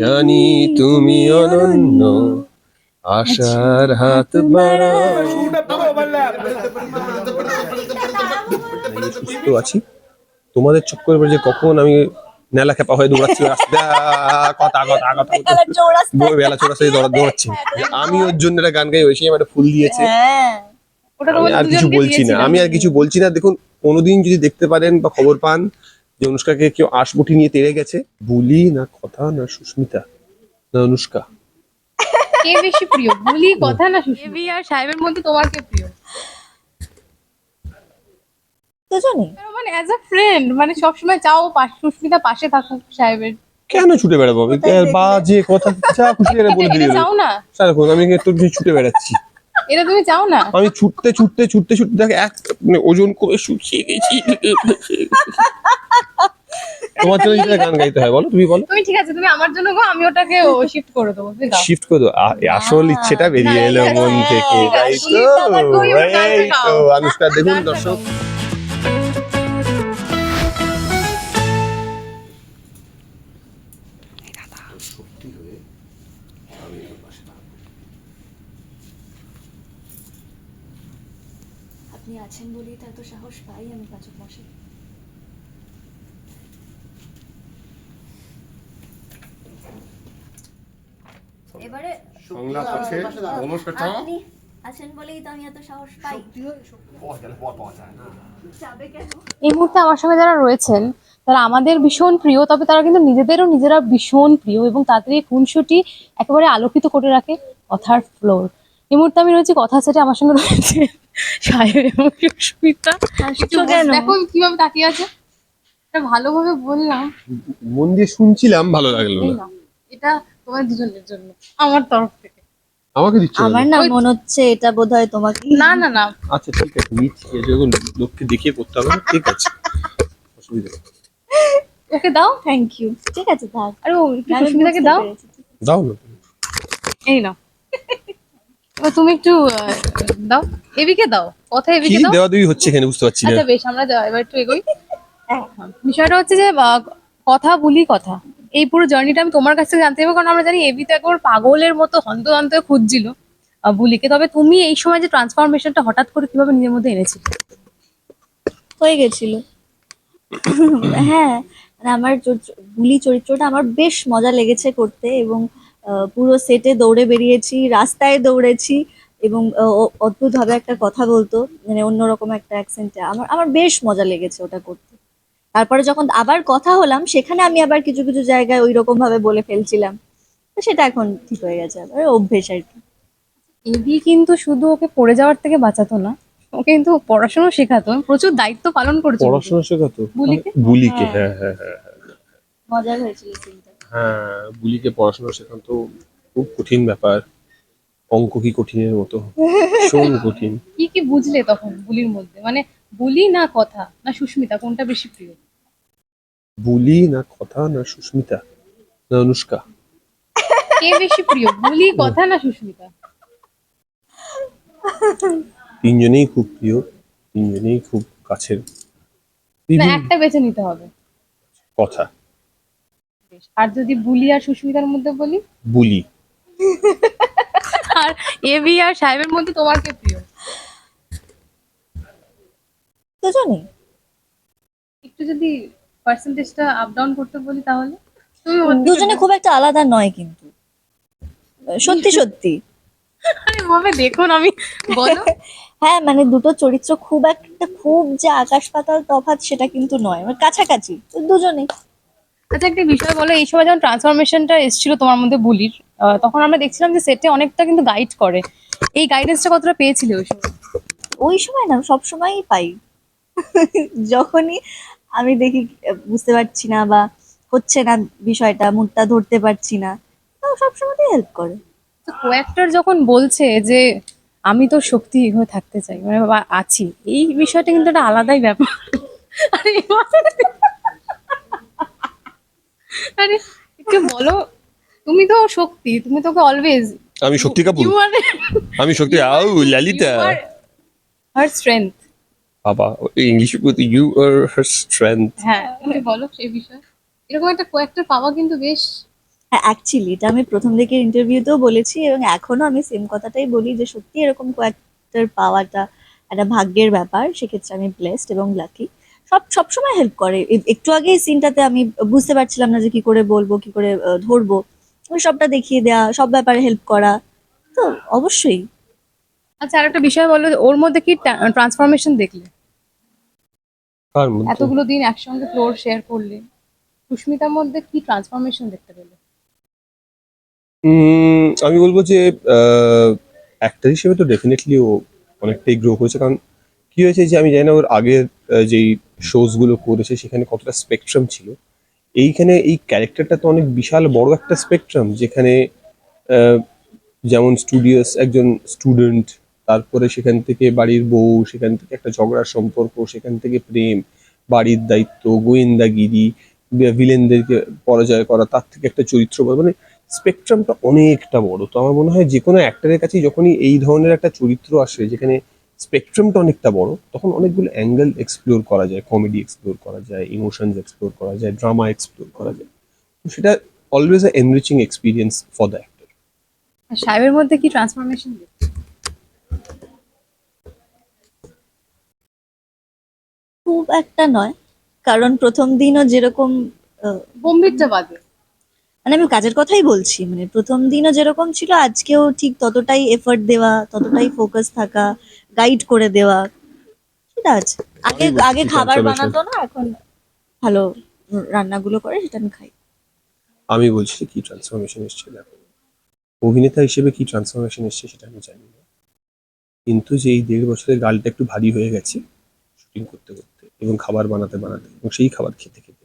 জানি তুমি অনন্য আশার হাত সুস্থ আছি। তোমাদের চক্কর যে কখন আমি নেলা খেপা হয়ে দৌড়াচ্ছি কথা কথা কথা বেলা চৌরাস্তায়। বই বেলা চৌরাস্তায় দৌড়া দৌড়াচ্ছি। আমি ওর জন্য একটা গান গাই ওই সেই একটা ফুল দিয়েছে। হ্যাঁ। আমি আর কিছু বলছি না। আমি আর কিছু বলছি না। দেখুন কোনোদিন যদি দেখতে পারেন বা খবর পান যে অনুষ্কাকে কেউ আশবুটি নিয়ে তেড়ে গেছে বুলি না কথা না সুস্মিতা? না অনুষ্কা? কে বেশি প্রিয় বলি কথা না সুস্মি আর সাহেবের মধ্যে তোমার কে প্রিয়। দুজনই। মানে অ্যাজ আ ফ্রেন্ড মানে সবসময় চাও পাশে সুস্মিতা পাশে থাকুক সাহেবের। কেন ছুটে বেড়াবো। বাজে কথা যা খুশি করে বলে এটা- চাও না? সারাক্ষণ আমি একটু ছুটে বেড়াচ্ছি। এটা তুমি চাও না? আমি ছুটতে ছুটতে ছুটতে ছুটতে দেখ এক মানে ওজন কমে শুকিয়ে গেছি। তোমার জন্য যেটা গান গাইতে হয় বলো তুমি বলো। তুমি ঠিক আছে তুমি আমার জন্য গো আমি ওটাকে শিফট করে দেবো তুমি গাও শিফট করে দাও আসল ইচ্ছেটা বেরিয়ে এলো মন থেকে। তাই তো তো আনুষ্কা দেখুন দর্শক। আপনি আছেন বলেই তো এত সাহস পাই আমি পাচক মশাই। এবারে সংলাপ আছে। অনুষ্কা আপনি আছেন বলেই তো আমি এত সাহস পাই। এই মুহূর্তে আমার সঙ্গে যারা রয়েছেন তারা আমাদের ভীষণ প্রিয় তবে তারা কিন্তু নিজেদেরও নিজেরা ভীষণ প্রিয় এবং তাদের এই খুনসুটি একেবারে আলোকিত করে রাখে কথার ফ্লোর এই মুহূর্তে আমি রয়েছি কথা সেটে আমার সঙ্গে রয়েছে সাহেব এবং সুস্মিতা। দেখো কীভাবে তাকিয়ে আছে। ভালোভাবে বললাম। মন দিয়ে শুনছিলাম ভালো লাগল এটা তোমার দুজনের জন্য আমার তরফ থেকে। আমাকে দিচ্ছ আমার না মনে হচ্ছে এটা বোধহয় তোমাকে। না না না। আচ্ছা ঠিক আছে নিচ্ছি যখন লোককে দেখিয়ে করতে হবে ঠিক আছে। অসুবিধা নেই। ওকে দাও। থ্যাংক ইউ ঠিক আছে থাক। আরে ও সুস্মিতাকে দাও। দাও না। এই নাও। তুমি একটু আহ, দাও। এবিকে দাও। কথা কি এবিকে দাও। দেওয়া দেওয়ি হচ্ছে এখানে বুঝতে পারছি না। আচ্ছা বেশ আমরা এবার একটু এগোই। হ্যাঁ। বিষয়টা হচ্ছে যে কথা বলি কথা। এই পুরো জার্নিটা আমি তোমার কাছ জানতে হবে কারণ আমরা জানি এবি তো একবার পাগলের মতো হন্তদন্ত খুঁজছিল বুলিকে। তবে তুমি এই সময় যে ট্রান্সফরমেশনটা হঠাৎ করে কীভাবে নিজের মধ্যে এনেছিলে? হয়ে গেছিল। হ্যাঁ আমার বুলি চরিত্রটা আমার বেশ মজা লেগেছে করতে এবং পুরো সেটে দৌড়ে বেরিয়েছি, রাস্তায় দৌড়েছি এবং অদ্ভুত ভাবে একটা কথা বলতো মানে অন্যরকম একটা অ্যাকসেন্টে আমার আমার বেশ মজা লেগেছে ওটা করতে। তারপরে যখন আবার কথা হলাম সেখানে আমি আবার কিছু কিছু জায়গায় ওই রকম ভাবে বলে ফেলছিলাম। তো সেটা এখন ঠিক হয়ে গেছে আবার অভ্যেস আর কি। এবি কিন্তু শুধু ওকে পড়ে যাওয়ার থেকে বাঁচাতো না ওকে কিন্তু পড়াশোনা শেখাতো প্রচুর দায়িত্ব পালন করেছে পড়াশোনা শেখাতো? বুলিকে? বুলিকে হ্যাঁ। হ্যাঁ হ্যাঁ মজার হয়েছিল সিনটা। হ্যাঁ বুলিকে পড়াশোনা শেখানো তো খুব কঠিন ব্যাপার অঙ্ক কি কঠিনের মতো ভীষণ কঠিন। কি কি বুঝলে তখন বুলির মধ্যে? মানে বুলি না কথা না সুস্মিতা কোনটা বেশি প্রিয়? বুলি না কথা না সুস্মিতা না অনুষ্কা? কে বেশি প্রিয় বুলি কথা না সুস্মিতা? তিনজনেই খুব প্রিয় তিনজনেই খুব কাছের। না একটা বেছে নিতে হবে। কথা। আর যদি বুলি আর সুস্মিতার মধ্যে বলি? বুলি। আর এবি আর সাহেবের মধ্যে তোমার কে প্রিয়? দুজনেই। একটু যদি পার্সেন্টেজটা আপ ডাউন করতে বলি তাহলে? তুমি দুজনে খুব একটা আলাদা নয় কিন্তু। সত্যি সত্যি। আরে ভাবে দেখুন আমি বলো। হ্যাঁ মানে দুটো চরিত্র খুব একটা খুব যে আকাশ পাতাল তফাৎ সেটা কিন্তু নয়। মানে কাছাকাছি তো দুজনেই আচ্ছা একটা বিষয় বলো এই সময় যখন ট্রান্সফরমেশনটা এসেছিল তোমার মধ্যে বুলির তখন আমরা দেখছিলাম যে সেটে অনেকটা কিন্তু গাইড করে। এই গাইডেন্সটা কতটা পেয়েছিলে ওই সময়? ওই সময় না সব সময়ই পাই। যখনই আমি দেখি বুঝতে পারছি না বা হচ্ছে না বিষয়টা মুডটা ধরতে পারছি না। তো সবসময়ই হেল্প করে। তো কোয়াক্টার যখন বলছে যে আমি তো শক্তি হয়ে থাকতে চাই মানে বাবা আছি। এই বিষয়টা কিন্তু একটা আলাদাই ব্যাপার। আরে আরে একটু বলো তুমি তো শক্তি তুমি তোকে অলওয়েজ আমি শক্তি কাপুর আমি শক্তি আউ লালিতা। হার স্ট্রেংথ বাবা English you are her strength হ্যাঁ তুমি বলো সেই বিষয়ে। এরকম একটা কয়েকটা পাওয়া কিন্তু বেশ হ্যাঁ অ্যাকচুয়ালি এটা আমি প্রথম দিকের ইন্টারভিউতেও বলেছি এবং এখনও আমি সেম কথাটাই বলি যে সত্যি এরকম কয়েকটার পাওয়াটা একটা ভাগ্যের ব্যাপার। সেক্ষেত্রে আমি ব্লেসড এবং লাকি সব সবসময় হেল্প করে। একটু আগে এই সিনটাতে আমি বুঝতে পারছিলাম না যে কি করে বলব কি করে ধরবো। ওই সবটা দেখিয়ে দেওয়া সব ব্যাপারে হেল্প করা। তো অবশ্যই। আচ্ছা আর একটা বিষয় বলো ওর মধ্যে কি ট্রান্সফরমেশন দেখলে? কার মধ্যে। এতগুলো দিন একসঙ্গে ফ্লোর শেয়ার করলে সুস্মিতার মধ্যে কি ট্রান্সফরমেশন দেখতে পেলে? আমি বলব যে অ্যাক্টর হিসেবে তো ডেফিনেটলি ও অনেকটাই গ্রো করেছে। কারণ কি হয়েছে যে আমি জানি না ওর আগের যেই শোজগুলো করেছে সেখানে কতটা স্পেকট্রাম ছিল। এইখানে এই ক্যারেক্টারটা তো অনেক বিশাল বড় একটা স্পেকট্রাম যেখানে যেমন স্টুডিয়াস একজন স্টুডেন্ট তারপরে সেখান থেকে বাড়ির বউ, সেখান থেকে একটা ঝগড়ার সম্পর্ক, সেখান থেকে প্রেম, বাড়ির দায়িত্ব, গোয়েন্দাগিরি ভিলেনদেরকে পরাজয় করা, তার থেকে একটা চরিত্র মানে স্পেকট্রামটা অনেকটা বড়। তো আমার মনে হয় যে কোনো অ্যাক্টরের কাছেই যখনই এই ধরনের একটা চরিত্র আসে, যেখানে স্পেকট্রামটা অনেকটা বড়, তখন অনেকগুলো অ্যাঙ্গেল এক্সপ্লোর করা যায়। কমেডি এক্সপ্লোর করা যায় ইমোশনস এক্সপ্লোর করা যায় ড্রামা এক্সপ্লোর করা যায়। তো সেটা always a enriching experience for the actor সাহেবের মধ্যে কি ট্রান্সফরমেশন খুব একটা নয়। কারণ প্রথম দিনও যেরকম আহ, গম্ভীরটা বাদে। মানে আমি কাজের কথাই বলছি মানে প্রথম দিনও যেরকম ছিল আজকেও ঠিক ততটাই এফর্ট দেওয়া ততটাই ফোকাস থাকা গাইড করে দেওয়া সেটা আছে। আগে আগে খাবার বানাতো না এখন ভালো রান্নাগুলো করে সেটা আমি খাই। আমি বলছি কি ট্রান্সফরমেশন এসছে দেখো। অভিনেতা হিসেবে কি ট্রান্সফরমেশন এসছে সেটা আমি জানি না। কিন্তু যে এই দেড় বছরের গালটা একটু ভারী হয়ে গেছে শুটিং করতে করতে এবং খাবার বানাতে বানাতে এবং সেই খাবার খেতে খেতে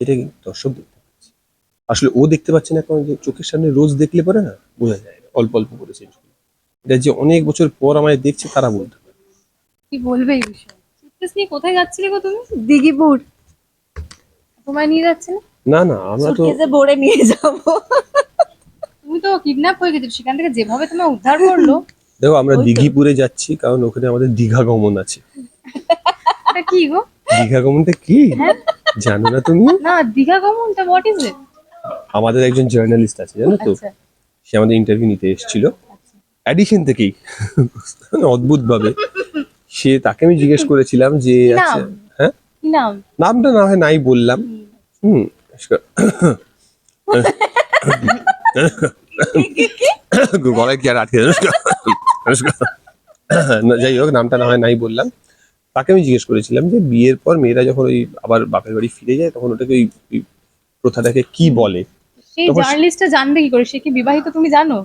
এটা কিন্তু দর্শক দেখতে পাচ্ছে। আসলে ও দেখতে পাচ্ছে না কারণ যে চোখের সামনে রোজ দেখলে পরে না বোঝা যায় না অল্প অল্প করে চেঞ্জ এটা যে অনেক বছর পর আমায় দেখছে তারা বলতে পারে। কি বলবে এই বিষয়ে? সুটকেস নিয়ে কোথায় যাচ্ছিলে গো তুমি? দিঘিপুর। তোমায় নিয়ে যাচ্ছে না না না আমরা তো সুটকেসে ভরে নিয়ে যাব। তুমি তো কিডন্যাপ হয়ে গেছিলে সেখান থেকে যেভাবে তোমায় উদ্ধার করল। দেখো আমরা দিঘিপুরে যাচ্ছি কারণ ওখানে আমাদের দীঘা গমন আছে। কি গো? দীঘা গমনটা কি? জানো না তুমি? না দীঘা গমনটা হোয়াট ইজ ইট আমাদের একজন জার্নালিস্ট আছে জানো তো? আচ্ছা। সে আমাদের ইন্টারভিউ নিতে এসেছিল। অ্যাডিশন থেকেই। অদ্ভুত ভাবে সে তাকে আমি জিজ্ঞেস করেছিলাম যে আচ্ছা হ্যাঁ? নাম? নামটা না হয় নাই বললাম। হুম গলায় কি আর আটকে না, যাই হোক নামটা না হয় নাই বললাম। তাকে আমি জিজ্ঞেস করেছিলাম যে বিয়ের পর মেয়েরা যখন ওই আবার বাপের বাড়ি ফিরে যায় তখন ওটাকে ওই প্রথাটাকে কি বলে? সেই জার্নালিস্টটা জানবে কি করে? সে কি বিবাহিত তুমি জানো?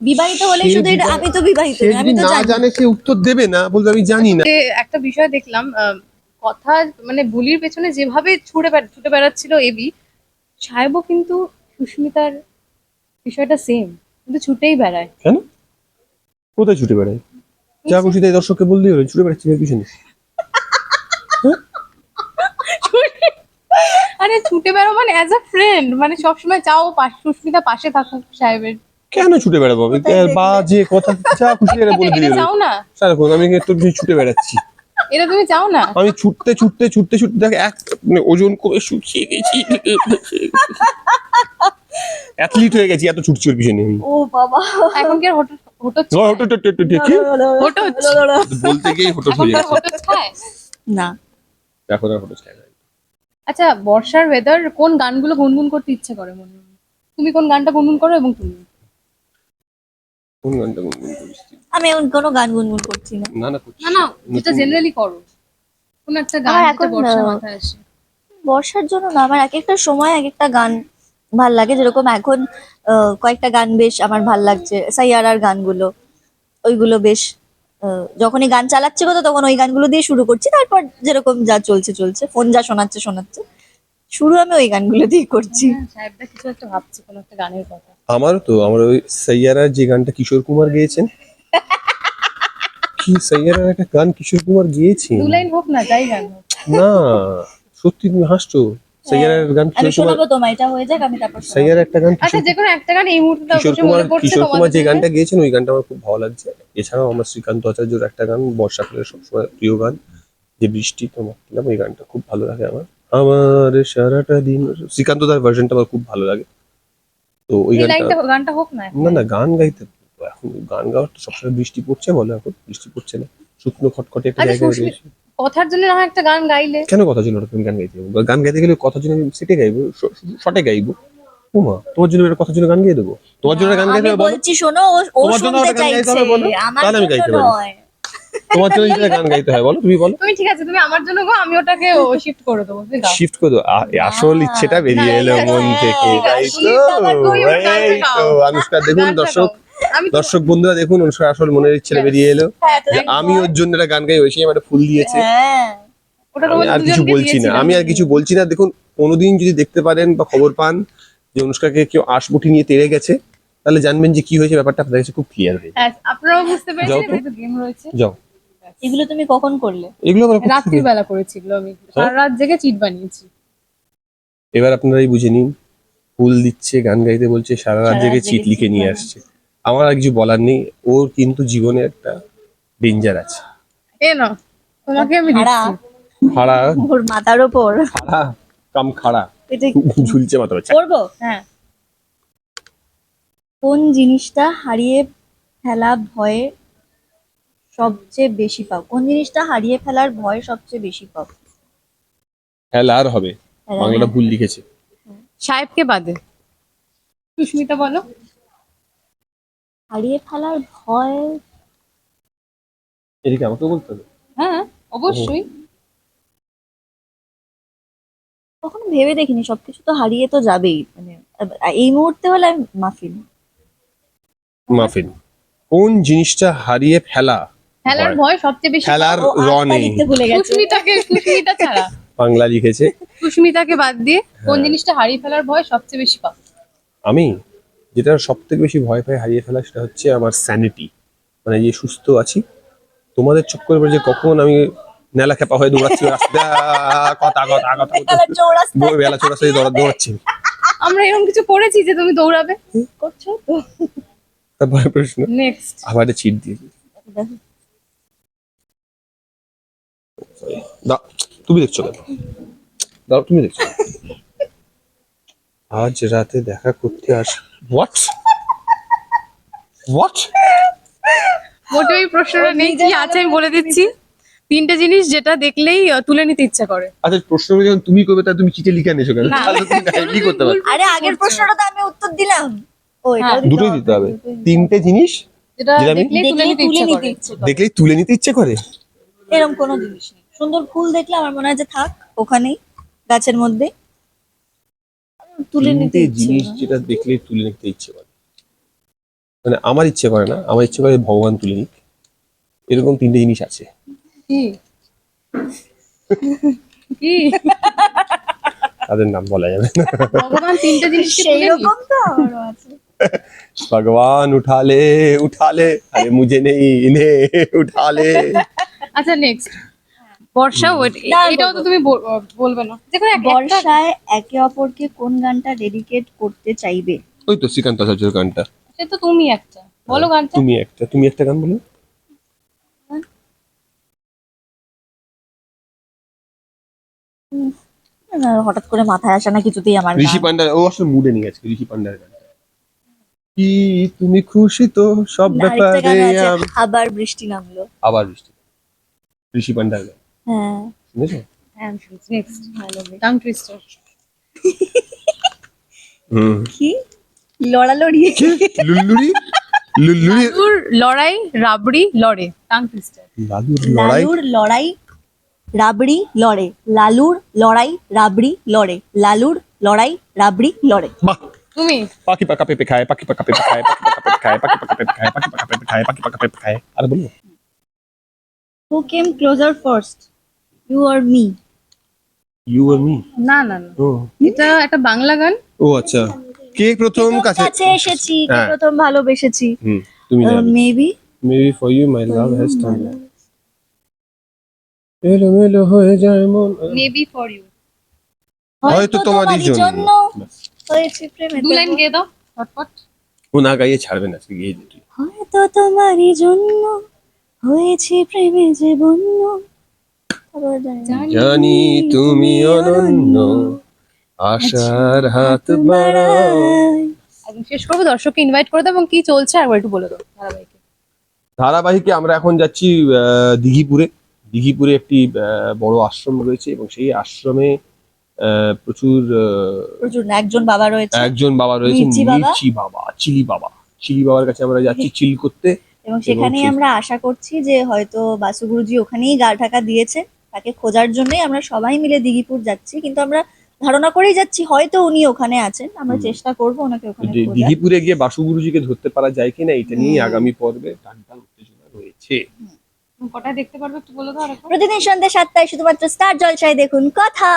বিবাহিত হলে শুধু এটা আমি তো বিবাহিত আমি তো না জানি। জানে সে উত্তর দেবে না বলবে আমি জানি না। একটা বিষয় দেখলাম কথা মানে বুলির পেছনে যেভাবে ছুটে ছুটে বেড়াচ্ছিল এবি সাহেবও কিন্তু সুস্মিতার বিষয়টা সেম কিন্তু ছুটেই বেড়ায়। কেন? কোথায় ছুটে বেড়ায়? যা খুশি তাই দর্শককে বললেই হলো ছুটে বেড়াচ্ছি এর পিছনে। আরে ছুটে বেড়ো মানে অ্যাজ আ ফ্রেন্ড মানে সবসময় চাও পাশ- সুস্মিতা পাশে থাকুক সাহেবের। কেন ছুটে বেড়াবো? আমি বা যে কথা যা খুশি এটা বলে দিলে চাও না? সারাক্ষণ আমি একটু বেশি ছুটে বেড়াচ্ছি। এটা তুমি চাও না? আমি ছুটতে ছুটতে ছুটতে ছুটতে দেখ এক মানে ওজন করে শুকিয়ে গেছি। অ্যাথলিট হয়ে গেছি এত ছুটছি ওর পিছনে। ও বাবা। এখন কি। বলতে হয়ে যাচ্ছে না। এখন আর আচ্ছা বর্ষার ওয়েদার কোন গানগুলো গুনগুন করতে ইচ্ছে করে মনে তুমি কোন গানটা গুনগুন করো এবং তুমি? কোন গানটা গুনগুন করিস আমি এখন কোনো গান গুনগুন করছি না। না না করছি। না না যেটা জেনারেলি করো। কোন একটা গান যেটা মাথায় আসে। বর্ষার জন্য না আমার এক একটা সময় এক একটা গান ভালো লাগে। যেরকম এখন আহ, কয়েকটা গান বেশ আমার ভালো লাগছে। সাইয়ারার গানগুলো ওইগুলো বেশ আহ, যখনই গান চালাচ্ছে কথা তখন ওই গানগুলো দিয়ে শুরু করছি। তারপর যেরকম যা চলছে চলছে। ফোন যা শোনাচ্ছে শোনাচ্ছে। শুরু আমি ওই গানগুলো দিয়ে করছি। হ্যাঁ, কিছু একটা ভাবছে কোন একটা গানের কথা। আমারও তো আমার ওই সাইয়ারার যে গানটা কিশোর কুমার গেয়েছেন। কি সাইয়ারার একটা গান কিশোর কুমার গেয়েছেন? দু লাইন হোক না যাই গান না সত্যি তুমি হাসছো। সাইয়ারার গান আমি কিশোর কুমার শোনাবো তোমায় এটা হয়ে যাক আমি তারপর। সাইয়ার একটা গান আচ্ছা যে কোনো একটা গান এই মুহূর্তে কিশোর বসে কুমার মনে পড়ছে কিশোর কুমার যে গানটা গেয়েছেন ওই গানটা আমার খুব ভালো লাগছে। এছাড়াও আমার শ্রীকান্ত আচার্যর একটা গান বর্ষাকালের সবসময় প্রিয় গান যে বৃষ্টি তোমার দিলাম ওই গানটা খুব ভালো লাগে আমার। আমার সারাটা দিন শ্রীকান্ত দার ভার্সনটা আমার খুব ভালো লাগে। তো ওই গানটা গানটা হোক না না না গান গাইতে এখন গান গাওয়ার তো সবসময় বৃষ্টি পড়ছে বলো এখন বৃষ্টি পড়ছে না। শুকনো খটখটে একটা আচ্ছা, জায়গায় রয়েছে। কথার জন্য না একটা গান গাইলে কেন কথা জন্য তুমি গান গাইতে যাব গান গাইতে গেলে কথা জন্য সেটে গাইবো শটে গাইবো উমা তোমার জন্য একটা কথা জন্য গান গাইয়ে দেবো তোমার জন্য গান গাইতে আমি হবে বলছি শোনো ও ও তোমার জন্য শুনতে গান গাইতে চাইছে হবে বলো? আমার তাহলে আমি গাইতে পারি। তোমার জন্য যেটা গান গাইতে হয় বলো তুমি বলো তুমি ঠিক আছে তুমি আমার জন্য গো আমি ওটাকে শিফট করে দেবো তুমি গাও। শিফট করে দাও আসল ইচ্ছেটা বেরিয়ে এলো মন হ্যাঁ, থেকে তাই তো এই তো। আনুষ্কা দেখুন দর্শক। আমি দর্শক বন্ধুরা দেখুন অনুষ্কার আসল মনের Yes. বেরিয়ে এলো। হ্যাঁ, আমি ওর জন্য একটা গান গাই ওই সেই আমার ফুল দিয়েছে। হ্যাঁ। আমি আর কিছু বলছি না। আমি আর কিছু বলছি না। দেখুন কোনোদিন যদি দেখতে পারেন বা খবর পান যে অনুষ্কাকে কেউ আশমুঠি নিয়ে তেড়ে গেছে তাহলে জানবেন যে কি হয়েছে ব্যাপারটা আপনাদের কাছে খুব ক্লিয়ার হয়ে যাবে। হ্যাঁ, আপনারাও বুঝতে পেরেছেন। গেম রয়েছে। যাও। এগুলো তুমি কখন করলে? এগুলো থেকে- রাত্রিবেলা করেছিল আমি। সারা রাত জেগে চিট বানিয়েছি। এবার আপনারাই বুঝে নিন। ফুল দিচ্ছে গান গাইতে বলছে সারা রাত জেগে চিট লিখে নিয়ে আসছে। আমার আর কিছু বলার নেই। ওর কিন্তু জীবনে একটা ডেঞ্জার আছে। এ না তোমাকে আমি খাড়া। দিচ্ছি। খাড়া। ওর মাথার ওপর খাড়া কাম খাড়া। এটা ঝুলছে মাথা বাচ্চা করব? হ্যাঁ। কোন জিনিসটা হারিয়ে ফেলা ভয়ে সবচেয়ে বেশি পাও? কোন জিনিসটা হারিয়ে ফেলার ভয় সবচেয়ে বেশি পাও? হ্যাঁ আর হবে। বাংলাটা ভুল লিখেছে। সাহেবকে বাদে। সুস্মিতা বলো। হারিয়ে ফেলার ভয় এদিকে আমাকে বলতে হবে? হ্যাঁ অবশ্যই। কখনো ভেবে দেখিনি সবকিছু তো হারিয়ে তো যাবেই। মানে এই মুহূর্তে হলে আমি মাফিন। মাফিন। কোন জিনিসটা হারিয়ে ফেলা খেলার ভয়? সবচেয়ে বেশি ফেলার র নেই। লিখতে ভুলে গেছে। সুস্মিতাকে সুস্মিতা ছাড়া। বাংলা লিখেছে। সুস্মিতাকে বাদ দিয়ে কোন হ্যাঁ। জিনিসটা হারিয়ে ফেলার ভয় সবচেয়ে বেশি পাও আমি? যেটা সব থেকে বেশি ভয় পাই হারিয়ে ফেলা সেটা হচ্ছে আমার স্যানিটি মানে যে সুস্থ আছি। তোমাদের চক্কর যে কখন আমি নেলা খেপা হয়ে দৌড়াচ্ছি রাস্তা কথা কথা কথা বেলা চৌরাস্তায় বেলা চৌরাস্তায় দৌড়া দৌড়াচ্ছি। আমরা এরকম কিছু করেছি যে তুমি দৌড়াবে? করছ তো? তারপরে প্রশ্ন। নেক্সট আবার চিট দিয়েছি দাও তুমি দেখছ কেন? দাও তুমি দেখছ। আজ রাতে দেখা করতে আস হোয়াট হোয়াট মোটেও এই প্রশ্নটা নেই কি আছে আমি বলে দিচ্ছি। তিনটে জিনিস যেটা দেখলেই তুলে নিতে ইচ্ছা করে। আচ্ছা প্রশ্নগুলো যখন তুমি করবে তা তুমি চিঠি লিখে আনিছো কেন। তাহলে তুমি ডাইরেক্টলি করতে পারো? আরে আগের প্রশ্নটা তো আমি উত্তর দিলাম। ও এটাও হ্যাঁ, দুটোই দিতে হবে। তিনটে জিনিস যেটা যেটা দেখলেই তুলে নিতে ইচ্ছা করে। ইচ্ছে করে। দেখলেই তুলে নিতে ইচ্ছে করে? এরকম কোনো জিনিস নেই। সুন্দর ফুল দেখলে আমার মনে হয় যে থাক ওখানেই গাছের মধ্যে। তুলে নিতে জিনিস যেটা দেখলেই তুলে নিতে ইচ্ছে করে। মানে আমার ইচ্ছে করে না আমার ইচ্ছে করে ভগবান তুলে নিক। এরকম তিনটে জিনিস আছে। কি? কি? তাদের নাম বলা যাবে না। ভগবান তিনটে জিনিস সেই রকম তো আছে। ভগবান উঠা লে উঠা লে আরে মুঝে নেই নে উঠালে। আচ্ছা নেক্সট বর্ষা এটাও তো তুমি বলবে না। কোনো বর্ষায় একে অপরকে কোন গানটা ডেডিকেট করতে চাইবে? ওই তো শ্রীকান্ত আচার্যের গানটা। সে তো তুমি একটা। বলো গানটা। তুমি একটা। তুমি একটা গান বলো। না, হঠাৎ করে মাথায় আসে না কিছুতেই আমার ঋষি গান। পান্ডার ও আসলে মুডে নিয়ে গেছে ঋষি পান্ডার গানটা কি তুমি খুশি তো সব ব্যাপারে গান আবার বৃষ্টি নামলো। আবার বৃষ্টি। ঋষি পান্ডার গান। হ্যাঁ। শুনেছো? হ্যাঁ নেক্সট টাং টুইস্টার হুম। কি? লড়ালড়ি। লুল্লুরি লুল্লুরি লালুর লড়াই রাবড়ি লড়ে। টাং টুইস্টার লালুর লড়াই? লালুর লড়াই রাবড়ি লড়ে। লালুর লড়াই রাবড়ি লড়ে। লালুর লড়াই রাবড়ি লড়ে। বাহ। তুমি? পাখি পাকা পেঁপে খায় পাখি পাকা পেঁপে খায় পাখি পাকা পেঁপে খায় পাখি পাকা পেঁপে খায় পাখি পাকা পেঁপে খায় পাখি পাকা পেঁপে খায়। আর বলব who came closer first you are me you are me না না না। ও। এটা একটা বাংলা গান। ও আচ্ছা। কে প্রথম কাছে কাছে এসেছি কে হ্যাঁ। প্রথম ভালোবেসেছি। হুম তুমি জানো। Maybe maybe for you my love has turn এলোমেলো হয়ে যায় মন। মেবি ফর ইউ হয়তো তোমারই জন্য। হয়েছে প্রেমে দু লাইন গেয়ে দাও ফটফট ও না গাইয়ে ছাড়বে না আজকে গিয়ে হয়তো তোমারই জন্য হয়েছে প্রেমে যে বন্য। জানি তুমি অনন্য আশার হাত বাড়াও শেষ করব দর্শককে ইনভাইট করে দাও এবং কি চলছে একবার একটু বলে দাও ধারাবাহিকে। ধারাবাহিকে আমরা এখন যাচ্ছি দিঘিপুরে। দিঘিপুরে একটি বড় আশ্রম রয়েছে এবং সেই আশ্রমে প্রচুর প্রচুর একজন বাবা রয়েছে। একজন বাবা রয়েছেন মির্চি বাবা। চিলি বাবা। চিলি বাবার কাছে আমরা যাচ্ছি চিল করতে। এবং সেখানেই আমরা আশা করছি যে হয়তো বাসু গুরুজি ওখানেই গা ঢাকা দিয়েছে তাকে খোঁজার জন্যই আমরা সবাই মিলে দিঘিপুর যাচ্ছি। কিন্তু আমরা ধারণা করেই যাচ্ছি হয়তো উনি ওখানে আছেন। আমরা চেষ্টা করব ওনাকে ওখানে দিঘিপুরে গিয়ে বাসু গুরুজিকে ধরতে পারা যায় কিনা এটা নিয়ে আগামী পর্বে টান টান উত্তেজনা রয়েছে। কটায় দেখতে পারবে একটু বলে দাও প্রতিদিন সন্ধ্যা সাতটায় শুধুমাত্র স্টার জলসায় দেখুন কথা।